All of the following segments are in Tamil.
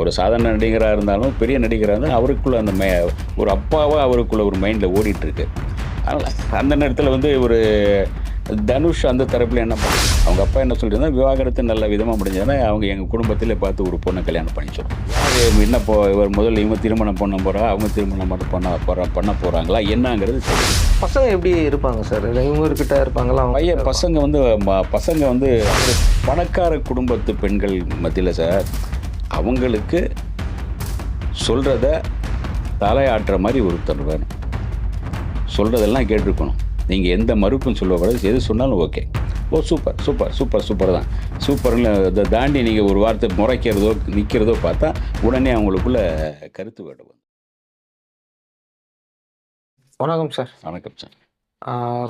அவர் சாதாரண நடிகராக இருந்தாலும் பெரிய நடிகராக இருந்தாலும் அவருக்குள்ள அந்த மே ஒரு அப்பாவாக அவருக்குள்ள ஒரு மைண்டில் ஓடிட்டுருக்கு. அதனால் அந்த நேரத்தில் வந்து ஒரு தனுஷ் அந்த தரப்பில் என்ன பண்ண அவங்க அப்பா என்ன சொல்லியிருந்தா விவாகரத்து நல்ல விதமாக முடிஞ்சதுன்னா அவங்க எங்கள் குடும்பத்திலே பார்த்து ஒரு பொண்ணை கல்யாணம் பண்ணிச்சோம் யார் என்ன போ இவர் முதல்ல இவங்க திருமணம் பண்ண போகிறா அவங்க திருமணம் மட்டும் பண்ண போகிறா பண்ண போகிறாங்களா என்னங்கிறது பசங்க எப்படி இருப்பாங்க சார்? இவங்ககிட்ட இருப்பாங்களா? பையன் பசங்க வந்து பசங்க வந்து பணக்கார குடும்பத்து பெண்கள் மத்தியில் சார் அவங்களுக்கு சொல்கிறத தலையாட்டுற மாதிரி ஒருத்தர் வேணும். சொல்கிறதெல்லாம் கேட்டிருக்கணும். நீங்கள் எந்த மறுப்பும் சொல்லக்கூடாது எது சொன்னாலும் okay. Oh super super super super தான். சூப்பர்னு இதை தாண்டி நீங்கள் ஒரு வார்த்தை முறைக்கிறதோ நிற்கிறதோ பார்த்தா உடனே அவங்களுக்குள்ள கருத்து வேணும் வணக்கம் சார். வணக்கம் சார்.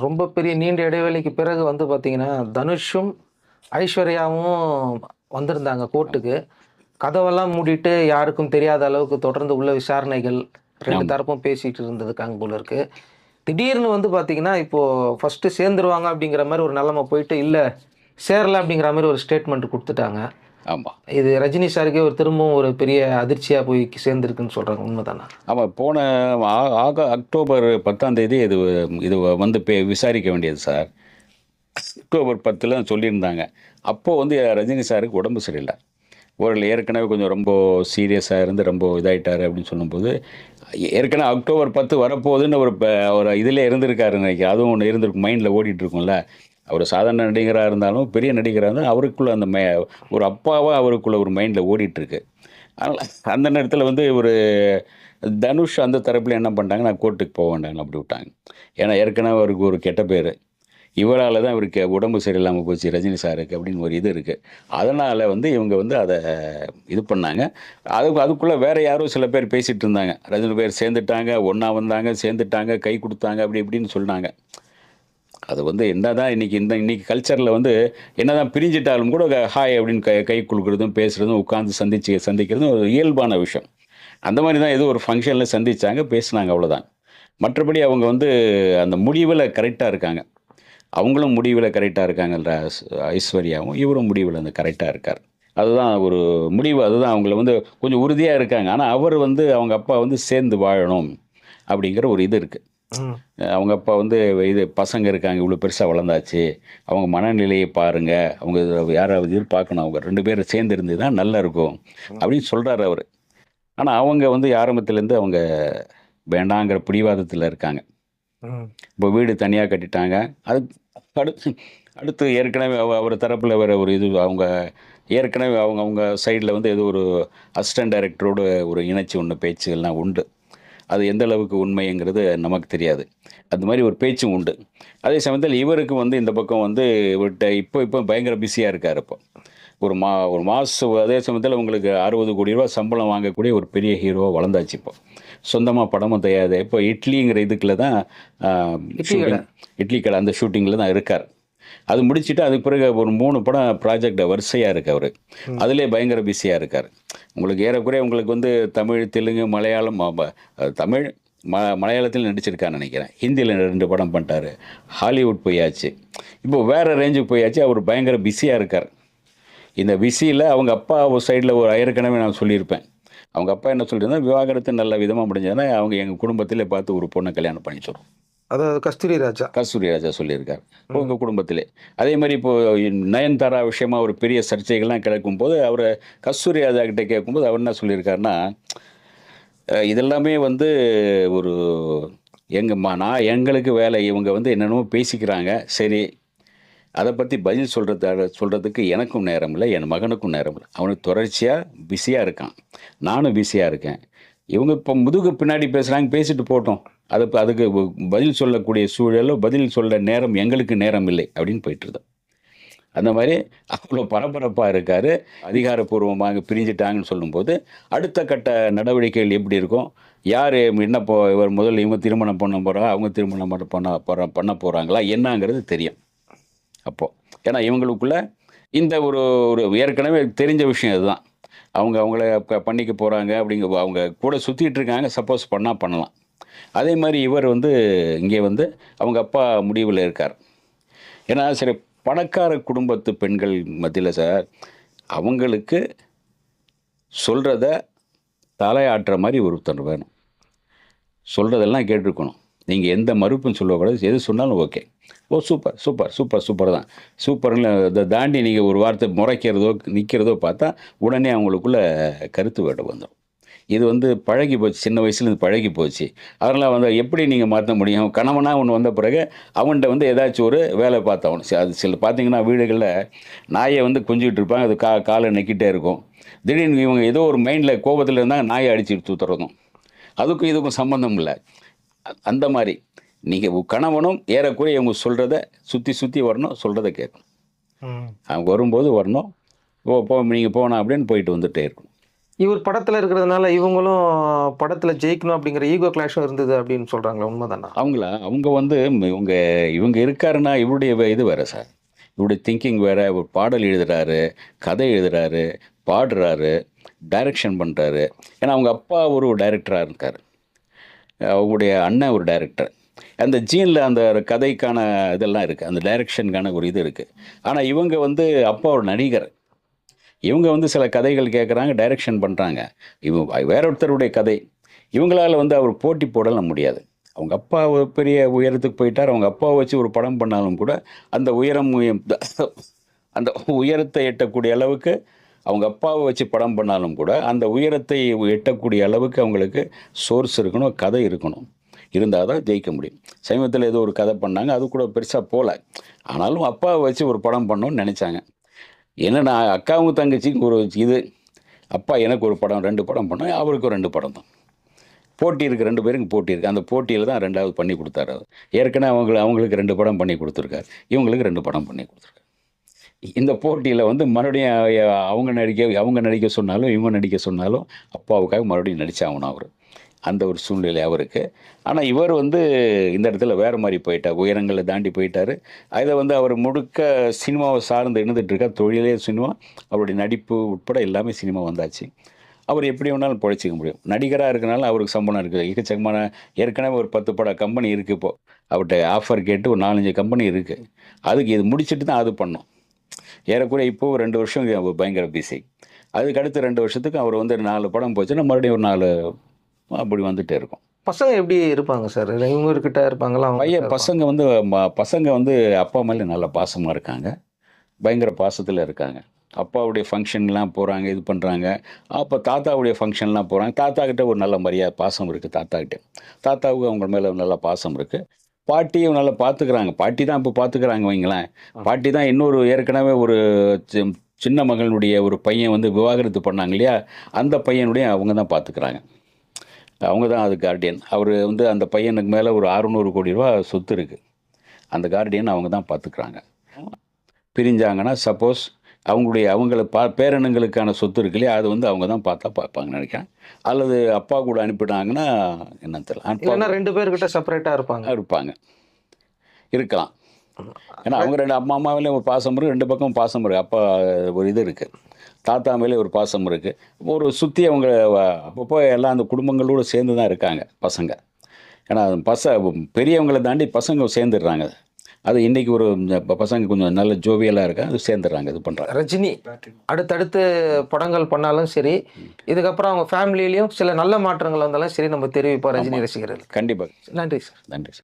ரொம்ப பெரிய நீண்ட இடைவெளிக்கு பிறகு வந்து பார்த்தீங்கன்னா தனுஷும் ஐஸ்வர்யாவும் வந்திருந்தாங்க கோர்ட்டுக்கு. கதவெல்லாம் மூடிட்டு யாருக்கும் தெரியாத அளவுக்கு தொடர்ந்து உள்ள விசாரணைகள் ரெண்டு தரப்பும் பேசிட்டு இருந்ததுக்காங்க போல இருக்கு. திடீர்னு வந்து பார்த்தீங்கன்னா இப்போ ஃபர்ஸ்ட் சேர்ந்துருவாங்க அப்படிங்கிற மாதிரி ஒரு நிலைமை போயிட்டு இல்லை சேரல அப்படிங்கிற மாதிரி ஒரு ஸ்டேட்மெண்ட் கொடுத்துட்டாங்க. ஆமாம் இது ரஜினி சாருக்கே ஒரு திரும்பவும் ஒரு பெரிய அதிர்ச்சியாக போய் சேர்ந்துருக்குன்னு சொல்கிறாங்க உண்மைதானா? ஆமாம் போன ஆக அக்டோபர் பத்தாம் தேதி இது இது வந்து பே விசாரிக்க வேண்டியது சார். அக்டோபர் பத்தில் சொல்லியிருந்தாங்க. அப்போது வந்து ரஜினி சாருக்கு உடம்பு சரியில்லை. ஒரு ஏற்கனவே கொஞ்சம் ரொம்ப சீரியஸாக இருந்து ரொம்ப இதாகிட்டார் அப்படின்னு சொல்லும்போது ஏற்கனவே அக்டோபர் பத்து வரப்போகுதுன்னு ஒரு ப- ஒரு இதில் இருந்திருக்காரு நினைக்க அதுவும் ஒன்று இருந்திருக்கும் மைண்டில் ஓடிட்டு இருக்கும்ல. அவர் சாதாரண நடிகராக இருந்தாலும் பெரிய நடிகராக இருந்தாலும் அவருக்குள்ள அந்த மே ஒரு அப்பாவாக அவருக்குள்ள ஒரு மைண்டில் ஓடிட்டுருக்கு அதனால் அந்த நேரத்தில் வந்து ஒரு தனுஷ் அந்த தரப்பில் என்ன பண்ணிட்டாங்க நான் கோர்ட்டுக்கு போக வேண்டாம் அப்படி விட்டாங்க. ஏன்னா ஏற்கனவே அவருக்கு ஒரு கெட்ட பேர். இவரால் தான் இவருக்கு உடம்பு சரியில்லாமல் போச்சு ரஜினி சாருக்கு அப்படின்னு ஒரு இது இருக்குது அதனால் வந்து இவங்க வந்து அதை இது பண்ணாங்க. அது அதுக்குள்ளே வேறு யாரோ சில பேர் பேசிகிட்டு இருந்தாங்க. ரஜினி பேர் சேர்ந்துட்டாங்க ஒன்றா வந்தாங்க சேர்ந்துட்டாங்க கை கொடுத்தாங்க அப்படி இப்படின்னு சொன்னாங்க. அது வந்து என்ன தான் இன்றைக்கி இந்த இன்றைக்கி கல்ச்சரில் வந்து என்ன தான் பிரிஞ்சிட்டாலும் கூட ஹாய் அப்படின்னு கை கை கொடுக்குறதும் பேசுகிறதும் உட்காந்து சந்திச்சு சந்திக்கிறதும் ஒரு இயல்பான விஷயம். அந்த மாதிரி தான் ஏதோ ஒரு ஃபங்க்ஷனில் சந்திச்சாங்க பேசுனாங்க அவ்வளோதான் மற்றபடி அவங்க வந்து அந்த முடிவில் கரெக்டாக இருக்காங்க. அவங்களும் முடிவில் கரெக்டாக இருக்காங்கன்ற ஐஸ்வர்யாவும் இவரும் முடிவில் அந்த கரெக்டாக இருக்கார். அதுதான் ஒரு முடிவு. அதுதான் அவங்கள வந்து கொஞ்சம் உறுதியாக இருக்காங்க. ஆனால் அவர் வந்து அவங்க அப்பா வந்து சேர்ந்து வாழணும் அப்படிங்கிற ஒரு இது இருக்குது அவங்க அப்பா வந்து இது பசங்க இருக்காங்க இவ்வளோ பெருசாக வளர்ந்தாச்சு. அவங்க மனநிலையை பாருங்கள் அவங்க யாராவது எதிர்பார்க்கணும். அவங்க ரெண்டு பேரும் சேர்ந்து இருந்து தான் நல்லா இருக்கும் அப்படின்னு சொல்கிறாரு அவர். ஆனால் அவங்க வந்து ஆரம்பத்துலேருந்து அவங்க வேண்டாங்கிற பிடிவாதத்தில் இருக்காங்க. இப்போ வீடு தனியாக கட்டிட்டாங்க. அது அடுத்து அடுத்து ஏற்கனவே அவர் தரப்பில் வர ஒரு இது அவங்க ஏற்கனவே அவங்க அவங்க சைடில் வந்து ஏதோ ஒரு அசிஸ்டன்ட் டைரக்டரோட ஒரு இணைச்சி ஒன்று பேச்சுகள்லாம் உண்டு. அது எந்த அளவுக்கு உண்மைங்கிறது நமக்கு தெரியாது. அந்த மாதிரி ஒரு பேச்சும் உண்டு. அதே சமயத்தில் இவருக்கு வந்து இந்த பக்கம் வந்து இவர்கிட்ட இப்போ இப்போ பயங்கர பிஸியாக இருக்கார் இப்போ. ஒரு மா ஒரு மாதம் அதே சமயத்தில் உங்களுக்கு அறுபது கோடி ரூபா சம்பளம் வாங்கக்கூடிய ஒரு பெரிய ஹீரோவாக வளர்ந்தாச்சு இப்போ. சொந்தமாக படமும் தயார் இப்போ இட்லிங்கிற இதுக்குள்ள தான் இட்லி கடை. அந்த ஷூட்டிங்கில் தான் இருக்கார். அது முடிச்சுட்டு அதுக்கு பிறகு ஒரு மூணு படம் ப்ராஜெக்ட் வரிசையாக இருக்கு அவர். அதிலே பயங்கர பிஸியாக இருக்கார். உங்களுக்கு ஏறக்குறைய உங்களுக்கு வந்து தமிழ் தெலுங்கு மலையாளம் தமிழ் ம மலையாளத்தில் நடிச்சிருக்கான்னு நினைக்கிறேன். ஹிந்தியில் ரெண்டு படம் பண்ணிட்டாரு. ஹாலிவுட் போயாச்சு. இப்போ வேறு ரேஞ்சுக்கு போயாச்சு. அவர் பயங்கர பிஸியாக இருக்கார். இந்த பிஸியில் அவங்க அப்பா ஒரு சைடில் ஒரு ஏற்கனவே நான் சொல்லியிருப்பேன். அவங்க அப்பா என்ன சொல்லியிருந்தா விவாகரத்து நல்ல விதமாக முடிஞ்சதுன்னா அவங்க எங்கள் குடும்பத்திலே பார்த்து ஒரு பொண்ணை கல்யாணம் பண்ணிச்சிடும் அதாவது கஸ்தூரி ராஜா. கஸ்தூரி ராஜா சொல்லியிருக்கார். உங்கள் குடும்பத்திலே. அதே மாதிரி இப்போ நயன்தாரா விஷயமா ஒரு பெரிய சர்ச்சைகள்லாம் கிடக்கும் போது அவர் கஸ்தூரி ராஜா கிட்ட கேட்கும்போது அவர் என்ன சொல்லியிருக்காருன்னா இதெல்லாமே வந்து ஒரு எங்கம்மா நான் எங்களுக்கு வேலை. இவங்க வந்து என்னென்னமோ பேசிக்கிறாங்க. சரி அதை பற்றி பதில் சொல்கிறத சொல்கிறதுக்கு எனக்கும் நேரம் இல்லை என் மகனுக்கும் நேரம் இல்லை. அவனுக்கு தொடர்ச்சியாக பிஸியாக இருக்கான். நானும் பிஸியாக இருக்கேன். இவங்க இப்போ முதுகு பின்னாடி பேசுகிறாங்க பேசிட்டு போட்டோம். அது அதுக்கு பதில் சொல்லக்கூடிய சூழலோ பதில் சொல்ல நேரம் எங்களுக்கு நேரம் இல்லை அப்படின்னு போயிட்டுருந்தோம் அந்த மாதிரி அவ்வளோ பரபரப்பாக இருக்கார். அதிகாரப்பூர்வமாக பிரிஞ்சிட்டாங்கன்னு சொல்லும்போது அடுத்த கட்ட நடவடிக்கைகள் எப்படி இருக்கும்? யார் என்ன போ இவர் முதல்ல இவங்க திருமணம் பண்ண போகிறா அவங்க திருமணம் பண்ண பண்ண போகிற பண்ண போகிறாங்களா என்னங்கிறது தெரியும். அப்போது ஏன்னா இவங்களுக்குள்ள இந்த ஒரு ஒரு ஏற்கனவே தெரிஞ்ச விஷயம் இதுதான். அவங்க அவங்கள பண்ணிக்க போகிறாங்க அப்படிங்க அவங்க கூட சுற்றிட்டு இருக்காங்க சப்போஸ் பண்ணால் பண்ணலாம். அதே மாதிரி இவர் வந்து இங்கே வந்து அவங்க அப்பா முடிவில் இருக்கார். ஏன்னா சரி பணக்கார குடும்பத்து பெண்கள் மத்தியில் சார் அவங்களுக்கு சொல்கிறத தலையாட்டுற மாதிரி ஒருத்தர் வேணும். சொல்கிறதெல்லாம் கேட்டிருக்கணும். நீங்கள் எந்த மறுப்பும் சொல்லக்கூடாது. எது சொன்னாலும் okay oh super super super super தான். சூப்பர்னு இதை தாண்டி நீங்கள் ஒரு வார்த்தை முறைக்கிறதோ நிற்கிறதோ பார்த்தா உடனே அவங்களுக்குள்ளே கருத்து வேட வந்துடும் இது வந்து பழகி போச்சு சின்ன வயசுலேருந்து பழகி போச்சு. அதனால் வந்து எப்படி நீங்கள் மாற்ற முடியும்? கணவனாக ஒன்று வந்த பிறகு அவன்கிட்ட வந்து ஏதாச்சும் ஒரு வேலை பார்த்தவன் அது சில பார்த்தீங்கன்னா வீடுகளில் நாயை வந்து கொஞ்சிக்கிட்டு இருப்பாங்க. அது கா காலை நக்கிட்டே இருக்கும். திடீர்னு இவங்க ஏதோ ஒரு மைண்டில் கோபத்தில் இருந்தால் நாயை அடிச்சுட்டு தூத்துறதும். அதுக்கும் இதுக்கும் சம்மந்தம் இல்லை. அந்த மாதிரி. நீங்கள் கணவனும் ஏறக்குறைய இவங்க சொல்கிறத சுற்றி சுற்றி வரணும் சொல்கிறத கேட்கணும். அவங்க வரும்போது வரணும். ஓ போ நீங்கள் போனா அப்படின்னு போயிட்டு வந்துட்டே இருக்கணும். இவர் படத்துல இருக்கிறதுனால இவங்களும் படத்துல ஜெயிக்கணும் அப்படிங்கிற ஈகோ கிளாஷும் இருந்தது அப்படின்னு சொல்றாங்களா உண்மைதானா? அவங்கள? அவங்க வந்து இவங்க இவங்க இருக்காருன்னா இவருடைய வே- இது வேறு சார். இவருடைய திங்கிங் வேறு ஒரு பாடல் எழுதுறாரு கதை எழுதுறாரு பாடுறாரு டைரக்ஷன் பண்ணுறாரு ஏன்னா அவங்க அப்பா ஒரு டைரக்டராக இருக்கார். அவங்களுடைய அண்ணன் ஒரு டைரக்டர் அந்த ஜீனில் அந்த கதைக்கான இதெல்லாம் இருக்குது அந்த டைரக்ஷனுக்கான ஒரு இது இருக்குது ஆனால் இவங்க வந்து அப்பா ஒரு நடிகர். இவங்க வந்து சில கதைகள் கேட்குறாங்க டைரக்ஷன் பண்ணுறாங்க இவங்க வேற ஒருத்தருடைய கதை. இவங்களால் வந்து அவர் போட்டி போடலாம் முடியாது. அவங்க அப்பா பெரிய உயரத்துக்கு போயிட்டார். அவங்க அப்பாவை வச்சு ஒரு படம் பண்ணாலும் கூட அந்த உயரம் அந்த உயரத்தை எட்டக்கூடிய அளவுக்கு அவங்க அப்பாவை வச்சு படம் பண்ணாலும் கூட அந்த உயரத்தை எட்டக்கூடிய அளவுக்கு அவங்களுக்கு சோர்ஸ் இருக்கணும் கதை இருக்கணும். இருந்தால் தான் ஜெயிக்க முடியும். சமீபத்தில் ஏதோ ஒரு கதை பண்ணாங்க அது கூட பெருசாக போகல. ஆனாலும் அப்பாவை வச்சு ஒரு படம் பண்ணணும்னு நினச்சாங்க. என்னன்னா அக்காவும் தங்கச்சிக்கு ஒரு இது. அப்பா எனக்கு ஒரு படம் ரெண்டு படம் பண்ணோம் அவருக்கு ஒரு ரெண்டு படம் தான். போட்டி இருக்குது ரெண்டு பேருக்கு போட்டி இருக்குது அந்த போட்டியில் தான் ரெண்டாவது பண்ணி கொடுத்தாரு ஏற்கனவே அவங்களுக்கு அவங்களுக்கு ரெண்டு படம் பண்ணி கொடுத்துருக்காரு. இவங்களுக்கு ரெண்டு படம் பண்ணி கொடுத்துருக்காரு. இந்த போட்டியில் வந்து மறுபடியும் அவங்க நடிக்க அவங்க நடிக்க சொன்னாலும் இவங்க நடிக்க சொன்னாலும் அப்பாவுக்காக மறுபடியும் நடித்தாகணும் அவர். அந்த ஒரு சூழ்நிலை அவருக்கு. ஆனால் இவர் வந்து இந்த இடத்துல வேறு மாதிரி போயிட்டார். உயரங்களை தாண்டி போயிட்டார். அதை வந்து அவர் முழுக்க சினிமாவை சார்ந்து இருந்துட்டு தொழிலே சினிமா அவருடைய நடிப்பு உட்பட எல்லாமே சினிமா வந்தாச்சு. அவர் எப்படி வேணாலும் பிழைச்சிக்க முடியும். நடிகராக இருக்கனால அவருக்கு சம்பளம் இருக்குது எக்கச்சக்கமான ஏற்கனவே ஒரு பத்து பட கம்பெனி இருக்குது இப்போது அவர்கிட்ட ஆஃபர் கேட்டு ஒரு நாலஞ்சு கம்பெனி இருக்குது அதுக்கு இது முடிச்சிட்டு தான் அது பண்ணோம். ஏறக்குறைய இப்போ ரெண்டு வருஷம் பயங்கர பிஸி அதுக்கு அடுத்து ரெண்டு வருஷத்துக்கு அவர் வந்து நாலு படம் போச்சுன்னா மறுபடியும் ஒரு நாலு அப்படி வந்துட்டே இருக்கும். பசங்க எப்படி இருப்பாங்க சார்? இவங்க கிட்ட இருப்பாங்களா? பையன் பசங்க வந்து பசங்க வந்து அப்பா மேலே நல்ல பாசமாக இருக்காங்க. பயங்கர பாசத்தில் இருக்காங்க. அப்பாவுடைய ஃபங்க்ஷன்லாம் போகிறாங்க இது பண்ணுறாங்க அப்போ தாத்தாவுடைய ஃபங்க்ஷன்லாம் போகிறாங்க தாத்தா கிட்ட ஒரு நல்ல மரியாதை பாசம் இருக்குது தாத்தா கிட்ட. தாத்தாவுக்கு அவங்க மேலே நல்ல பாசம் இருக்குது பாட்டியும் நல்லா பார்த்துக்கிறாங்க பாட்டி தான் இப்போ பார்த்துக்கிறாங்க வைங்களேன். பாட்டி தான் இன்னொரு ஏற்கனவே ஒரு சின்ன மகனுடைய ஒரு பையன் வந்து விவாகரத்து பண்ணாங்க இல்லையா? அந்த பையனுடைய அவங்க தான் பார்த்துக்கிறாங்க அவங்க தான் அது கார்டியன் அவர் வந்து அந்த பையனுக்கு மேலே ஒரு அறுநூறு கோடி ரூபா சொத்து இருக்குது அந்த கார்டியன் அவங்க தான் பார்த்துக்கிறாங்க பிரிஞ்சாங்கன்னா சப்போஸ் அவங்களுடைய அவங்கள பா பேரனுங்களுக்கான சொத்து இருக்கு இல்லையா? அது வந்து அவங்க தான் பார்த்தா பார்ப்பாங்கன்னு நினைக்கிறேன். அல்லது அப்பா கூட அனுப்பிட்டாங்கன்னா என்ன தெரியல. ரெண்டு பேர்கிட்ட செப்பரேட்டா இருப்பாங்க. இருப்பாங்க. இருக்கலாம். ஏன்னா அவங்க ரெண்டு அம்மா அம்மா மேலே ஒரு பாசம் இருக்குது ரெண்டு பக்கம் பாசம் இருக்குது அப்பா ஒரு இது இருக்குது தாத்தா மேலே ஒரு பாசம் இருக்குது ஒரு சுற்றி அவங்க அப்பப்போ எல்லாம் அந்த குடும்பங்களோடு சேர்ந்து தான் இருக்காங்க பசங்க. ஏன்னா பச பெரியவங்களை தாண்டி பசங்க சேர்ந்துடுறாங்க. அது இன்றைக்கி ஒரு பசங்க கொஞ்சம் நல்ல ஜோவியலாக இருக்காங்க அது சேர்ந்துடுறாங்க இது பண்ணுறாங்க ரஜினி அடுத்தடுத்து படங்கள் பண்ணாலும் சரி இதுக்கப்புறம் அவங்க ஃபேமிலியிலயும் சில நல்ல மாற்றங்கள் வந்தாலும் சரி நம்ம தெரிவிப்போம் ரஜினி ரசிகர்கள் கண்டிப்பாக நன்றி சார். நன்றி சார்.